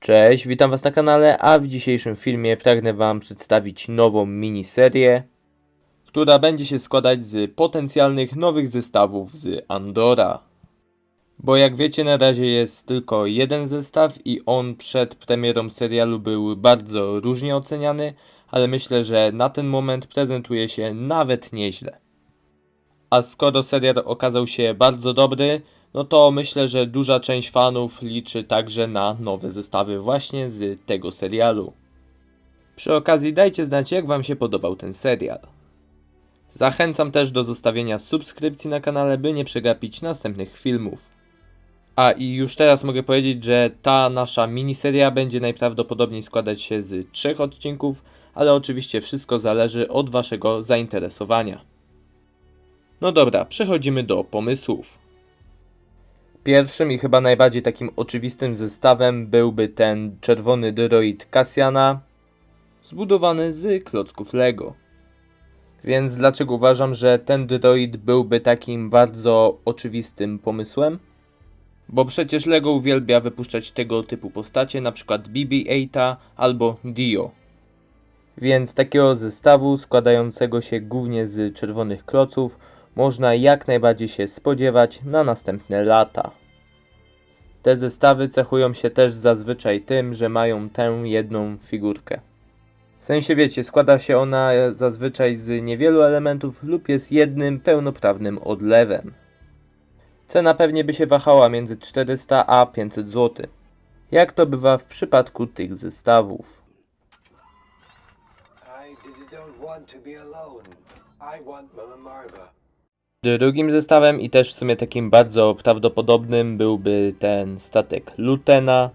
Cześć, witam Was na kanale, a w dzisiejszym filmie pragnę Wam przedstawić nową miniserię, która będzie się składać z potencjalnych nowych zestawów z Andora. Bo jak wiecie, na razie jest tylko jeden zestaw i on przed premierą serialu był bardzo różnie oceniany, ale myślę, że na ten moment prezentuje się nawet nieźle. A skoro serial okazał się bardzo dobry, no to myślę, że duża część fanów liczy także na nowe zestawy właśnie z tego serialu. Przy okazji dajcie znać jak wam się podobał ten serial. Zachęcam też do zostawienia subskrypcji na kanale, by nie przegapić następnych filmów. A i już teraz mogę powiedzieć, że ta nasza miniseria będzie najprawdopodobniej składać się z trzech odcinków, ale oczywiście wszystko zależy od waszego zainteresowania. No dobra, przechodzimy do pomysłów. Pierwszym i chyba najbardziej takim oczywistym zestawem byłby ten czerwony droid Cassiana, zbudowany z klocków Lego. Więc dlaczego uważam, że ten droid byłby takim bardzo oczywistym pomysłem? Bo przecież Lego uwielbia wypuszczać tego typu postacie, np. BB-8 albo Dio. Więc takiego zestawu składającego się głównie z czerwonych kloców można jak najbardziej się spodziewać na następne lata. Te zestawy cechują się też zazwyczaj tym, że mają tę jedną figurkę. W sensie wiecie, składa się ona zazwyczaj z niewielu elementów lub jest jednym pełnoprawnym odlewem. Cena pewnie by się wahała między 400 a 500 zł. Jak to bywa w przypadku tych zestawów. I d- don't want to be alone. I want Mama Marva. Drugim zestawem i też w sumie takim bardzo prawdopodobnym byłby ten statek Lutena.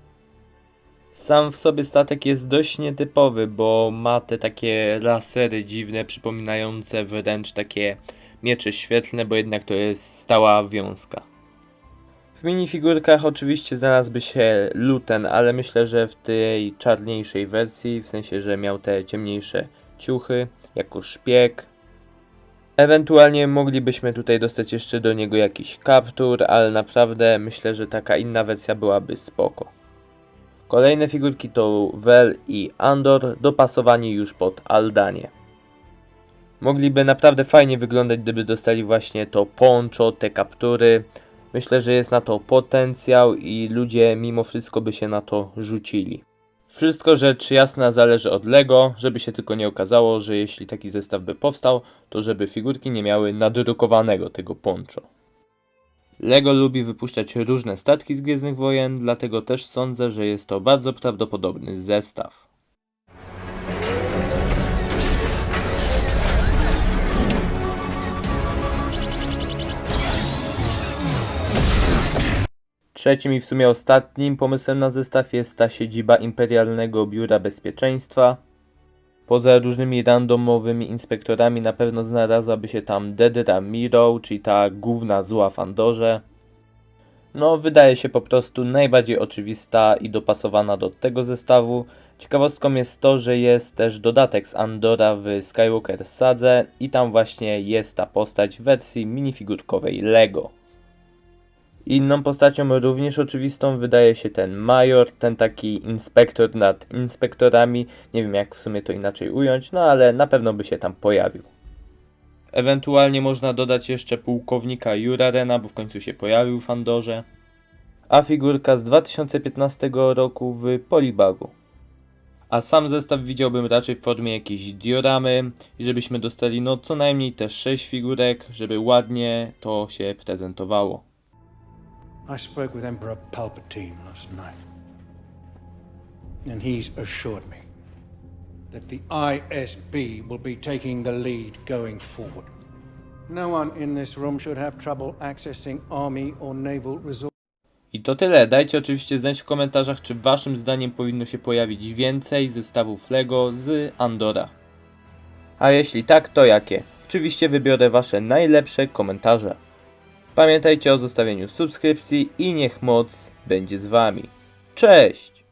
Sam w sobie statek jest dość nietypowy, bo ma te takie lasery dziwne, przypominające wręcz takie miecze świetlne, bo jednak to jest stała wiązka. W minifigurkach oczywiście znalazłby się Luten, ale myślę, że w tej czarniejszej wersji, w sensie, że miał te ciemniejsze ciuchy, jako szpieg, Ewentualnie moglibyśmy tutaj dostać jeszcze do niego jakiś kaptur, ale naprawdę myślę, że taka inna wersja byłaby spoko. Kolejne figurki to Vel i Andor, dopasowani już pod Aldanie. Mogliby naprawdę fajnie wyglądać, gdyby dostali właśnie to poncho, te kaptury. Myślę, że jest na to potencjał i ludzie mimo wszystko by się na to rzucili. Wszystko rzecz jasna zależy od Lego, żeby się tylko nie okazało, że jeśli taki zestaw by powstał, to żeby figurki nie miały nadrukowanego tego poncho. Lego lubi wypuszczać różne statki z Gwiezdnych Wojen, dlatego też sądzę, że jest to bardzo prawdopodobny zestaw. Trzecim i w sumie ostatnim pomysłem na zestaw jest ta siedziba Imperialnego Biura Bezpieczeństwa. Poza różnymi randomowymi inspektorami na pewno znalazłaby się tam Dedra Miro, czyli ta główna zła w Andorze. No, wydaje się po prostu najbardziej oczywista i dopasowana do tego zestawu. Ciekawostką jest to, że jest też dodatek z Andora w Skywalker Sadze i tam właśnie jest ta postać w wersji minifigurkowej Lego. Inną postacią również oczywistą wydaje się ten major, ten taki inspektor nad inspektorami. Nie wiem jak w sumie to inaczej ująć, no ale na pewno by się tam pojawił. Ewentualnie można dodać jeszcze pułkownika Jurarena, bo w końcu się pojawił w Andorze. A figurka z 2015 roku w Polibagu. A sam zestaw widziałbym raczej w formie jakiejś dioramy żebyśmy dostali no co najmniej te 6 figurek, żeby ładnie to się prezentowało. I spoke with Emperor Palpatine last night. And he's assured me that the ISB will be taking the lead going forward. No one in this room should have trouble accessing army or naval resources. I to tyle. Dajcie oczywiście znać w komentarzach, czy waszym zdaniem powinno się pojawić więcej zestawów LEGO z Andora. A jeśli tak, to jakie? Oczywiście wybiorę wasze najlepsze komentarze. Pamiętajcie o zostawieniu subskrypcji i niech moc będzie z wami. Cześć!